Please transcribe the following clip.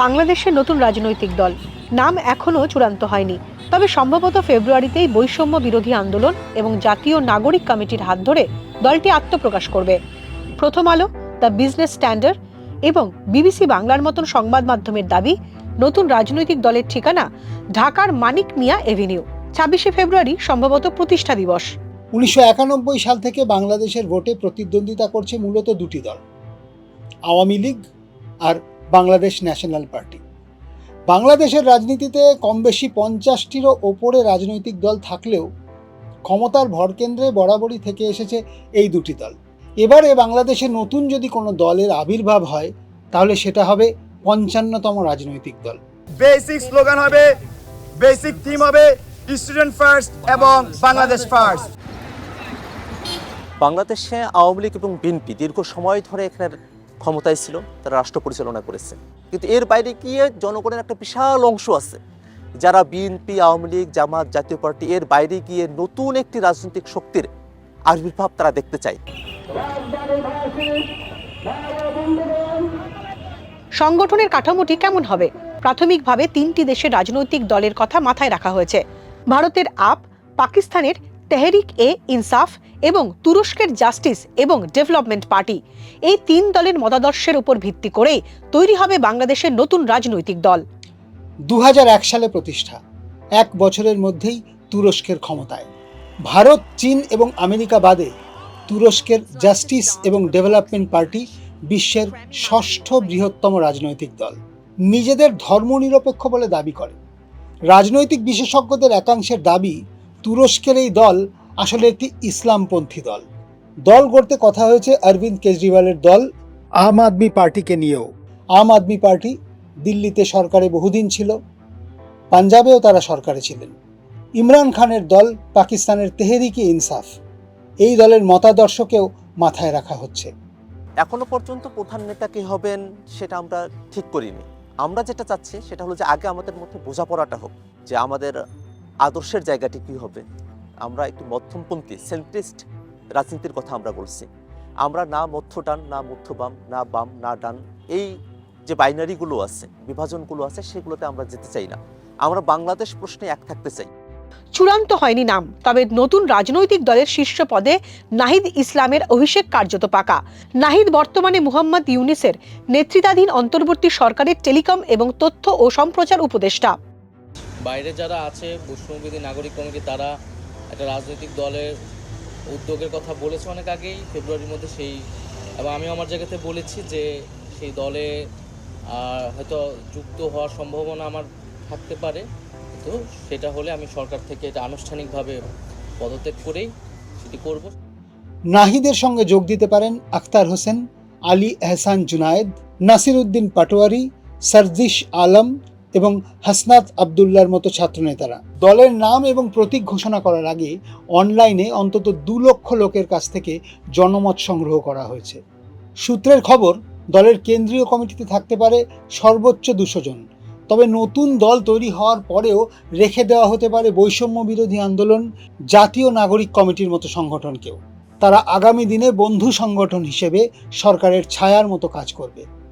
বাংলাদেশের নতুন রাজনৈতিক দল। নাম এখনও চূড়ান্ত হয়নি। তবে সম্ভবত ফেব্রুয়ারিতেই বৈষম্য বিরোধী আন্দোলন এবং জাতীয় নাগরিক কমিটির হাত ধরে দলটি আত্মপ্রকাশ করবে। Prothom Alo, the Business Standard এবং বিবিসি বাংলার মতন সংবাদ মাধ্যমের দাবি, নতুন রাজনৈতিক দলের ঠিকানা, ঢাকার মানিক মিয়া এভিনিউ। ছাব্বিশে ফেব্রুয়ারি সম্ভবত প্রতিষ্ঠা দিবস। উনিশশো একানব্বই সাল থেকে বাংলাদেশের ভোটে প্রতিদ্বন্দ্বিতা করছে মূলত দুটি দল। আওয়ামী লীগ আর বাংলাদেশ ন্যাশনাল পার্টি। বাংলাদেশের রাজনীতিতে কম বেশি পঞ্চাশটিরও ওপরে রাজনৈতিক দল থাকলেও ক্ষমতার ভরকেন্দ্রে বরাবরই থেকে এসেছে এই দুটি দল। এবারে বাংলাদেশে নতুন যদি কোনো দলের আবির্ভাব হয় তাহলে সেটা হবে পঞ্চান্নতম রাজনৈতিক দল। বেসিক স্লোগান হবে বেসিক থিম হবে স্টুডেন্ট ফার্স্ট এবং বাংলাদেশ ফার্স্ট। বাংলাদেশে আওয়ামী লীগ এবং বিএনপি দীর্ঘ সময় ধরে এখানে ক্ষমতায় ছিল, তারা রাষ্ট্র পরিচালনা করেছে। কিন্তু এর বাইরে গিয়ে জনগণের একটা বিশাল অংশ আছে। যারা বিএনপি, আওয়ামী লীগ, জামাত, জাতীয় পার্টি, এর বাইরে গিয়ে নতুন একটি রাজনৈতিক শক্তির আবির্ভাব তারা দেখতে চায়। সংগঠনের কাঠামোটি কেমন হবে? প্রাথমিকভাবে তিনটি দেশের রাজনৈতিক দলের কথা মাথায় রাখা হয়েছে। ভারতের আপ, পাকিস্তানের তেহরিক এ ইনসাফ এবং তুরস্কের জাস্টিস এবং ডেভেলপমেন্ট পার্টি। এই তিন দলের মতাদর্শের উপর ভিত্তি করেই তৈরি হবে বাংলাদেশের নতুন রাজনৈতিক দল। দু হাজার এক সালে প্রতিষ্ঠা, এক বছরের মধ্যেই তুরস্কের ক্ষমতায়। ভারত, চীন এবং আমেরিকা বাদে তুরস্কের জাস্টিস এবং ডেভেলপমেন্ট পার্টি বিশ্বের ষষ্ঠ বৃহত্তম রাজনৈতিক দল। নিজেদের ধর্মনিরপেক্ষ বলে দাবি করে। রাজনৈতিক বিশেষজ্ঞদের একাংশের দাবি তুরস্কের এই দল আসলে একটি ইসলামপন্থী দল। দল গড়তে কথা হয়েছে অরবিন্দ কেজরিওয়ালের দল আম আদমি পার্টিকে নিয়েও। আম আদমি পার্টি দিল্লিতে সরকারে বহুদিন ছিল, পাঞ্জাবেও তারা সরকারে ছিলেন। ইমরান খানের দল পাকিস্তানের তেহরিকে ইনসাফ। এই দলের মতাদর্শকেও মাথায় রাখা হচ্ছে। এখনও পর্যন্ত প্রধান নেতা কে হবেন সেটা আমরা ঠিক করিনি। আমরা যেটা চাচ্ছি সেটা হলো যে আগে আমাদের মধ্যে বোঝাপড়াটা হোক, যে আমাদের আদর্শের জায়গাটি কি হবে? আমরা একটু মধ্যমপন্থী সেন্ট্রিস্ট রাজনীতির কথা আমরা বলছি। আমরা না মধ্য ডান না মধ্য বাম না বাম, না ডান, এই যে বাইনারিগুলো আছে, বিভাজনগুলো আছে, সেগুলোতে আমরা যেতে চাই না। আমরা বাংলাদেশ প্রশ্নে এক থাকতে চাই। চূড়ান্ত হয়নি নাম, তবে নতুন রাজনৈতিক দলের শীর্ষ পদে নাহিদ ইসলামের অভিষেক কার্যত পাকা। নাহিদ বর্তমানে মুহাম্মদ ইউনিসের নেতৃত্বাধীন অন্তর্বর্তী সরকারের টেলিকম এবং তথ্য ও সম্প্রচার উপদেষ্টা। বাইরে যারা আছে বৈষ্ণববিধি নাগরিক কমিটি, তারা একটা রাজনৈতিক দলের উদ্যোগের কথা বলেছে অনেক আগেই, ফেব্রুয়ারির মধ্যে সেই, এবং আমি আমার জায়গাতে বলেছি যে সেই দলে হয়তো যুক্ত হওয়ার সম্ভাবনা আমার থাকতে পারে তো সেটা হলে আমি সরকার থেকে এটা আনুষ্ঠানিকভাবে পদত্যাগ করেই সেটি করব। নাহিদের সঙ্গে যোগ দিতে পারেন আখতার হোসেন, আলী এহসান জুনায়েদ নাসির উদ্দিন পাটোয়ারি সারজিস আলম এবং হাসনাত আবদুল্লার মতো ছাত্রনেতারা। দলের নাম এবং প্রতীক ঘোষণা করার আগে অনলাইনে অন্তত দু লক্ষ লোকের কাছ থেকে জনমত সংগ্রহ করা হয়েছে। সূত্রের খবর, দলের কেন্দ্রীয় কমিটিতে থাকতে পারে সর্বোচ্চ দুশো জন। তবে নতুন দল তৈরি হওয়ার পরেও রেখে দেওয়া হতে পারে বৈষম্য বিরোধী আন্দোলন, জাতীয় নাগরিক কমিটির মতো সংগঠনকেও। তারা আগামী দিনে বন্ধু সংগঠন হিসেবে সরকারের ছায়ার মতো কাজ করবে।